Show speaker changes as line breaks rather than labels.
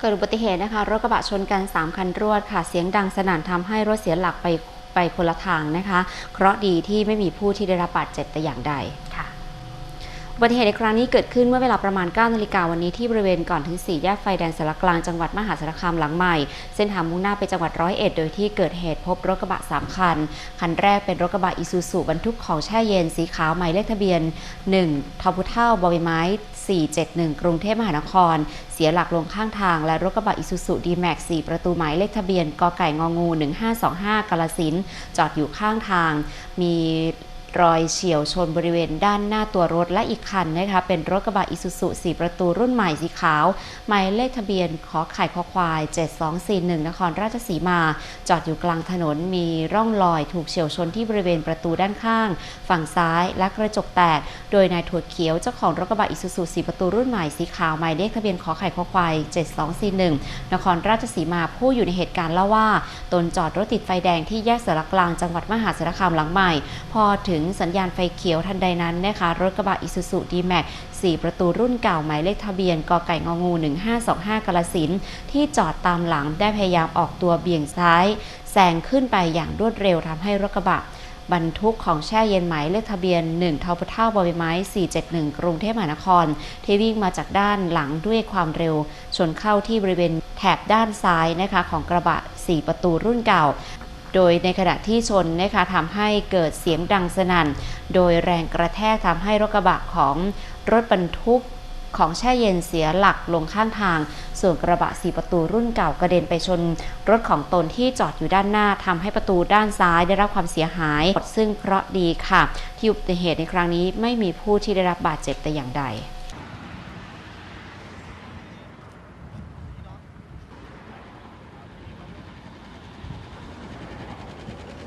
เกิดอุบัติเหตุนะคะ รถกระบะชนกัน 3 คันรวดค่ะ เสียงดังสนั่นทำให้รถเสียหลักไปไปคนละทางนะคะ เคราะห์ดีที่ไม่มีผู้ที่ได้รับบาดเจ็บแต่อย่างใด
ค่ะ
อุบัติเหตุในครั้งนี้เกิดขึ้นเมื่อเวลาประมาณ9นาฬิกาวันนี้ที่บริเวณก่อนถึง 4 แยกไฟแดงสารกลางจังหวัดมหาสารคามหลังใหม่ เส้นทางมุ่งหน้าไปจังหวัดร้อยเอ็ดโดยที่เกิดเหตุพบรถกระบะ 3 คัน คันแรกเป็นรถกระบะอิซูซูบรรทุกของแช่เย็นสีขาวหมายเลขทะเบียน 1ทอพุเท่าบอใบไม้ 471 กรุงเทพมหานคร เสียหลักลงข้างทาง และรถกระบะอิซูซูดีแม็ก4ประตูหมายเลขทะเบียนกไก่งองู 1525 กาลสินจอดอยู่ข้างทาง มี รอยเฉียวชนบริเวณด้านหน้าตัวรถและอีกคันนะคะเป็นรถกระบะอิซูซู4ประตูรุ่นใหม่สีขาว หมายเลขทะเบียนขอไข่คอควาย 7241 นครราชสีมา จอดอยู่กลางถนนมีร่องรอยถูกเฉียวชนที่บริเวณประตูด้านข้าง ฝั่งซ้ายและกระจกแตก โดยนายถั่วเขียวเจ้าของรถกระบะอิซูซู4ประตูรุ่นใหม่สีขาวหมายเลขทะเบียนขอไข่คอควาย 7241 นครราชสีมาผู้อยู่ในเหตุการณ์เล่าว่า ตนจอดรถติดไฟแดงที่แยกสารกลางจังหวัดมหาสารคามหลังใหม่ พอถึงสัญญาณไฟเขียวทันใดนั้นนะคะรถกระบะอิซูซูดีแม็ก4ประตูรุ่นเก่าหมายเลขทะเบียนกไก่งองู 1525กาลสินที่จอดตามหลังได้พยายามออกตัวเบี่ยงซ้ายแซงขึ้นไปอย่างรวดเร็วทำให้รถกระบะบรรทุกของแช่เย็นหมายเลขทะเบียน 1 ทพเท่าบอใบไม้ 471 กรุงเทพมหานคร ที่วิ่งมาจากด้านหลังด้วยความเร็ว ชนเข้าที่บริเวณแถบด้านซ้ายนะคะของกระบะ 4 ประตูรุ่นเก่า โดยในขณะที่ชนนะคะทำให้เกิดเสียงดังสนั่น โดยแรงกระแทกทำให้รถกระบะของรถบรรทุกของแช่เย็นเสียหลักลงข้างทาง ส่วนกระบะสีประตูรุ่นเก่ากระเด็นไปชน รถของตนที่จอดอยู่ด้านหน้าทำให้ประตูด้านซ้ายได้รับความเสียหาย ซึ่งเคราะดีค่ะ ที่อุบัติเหตุในครั้งนี้ไม่มีผู้ที่ได้รับบาดเจ็บแต่อย่างใด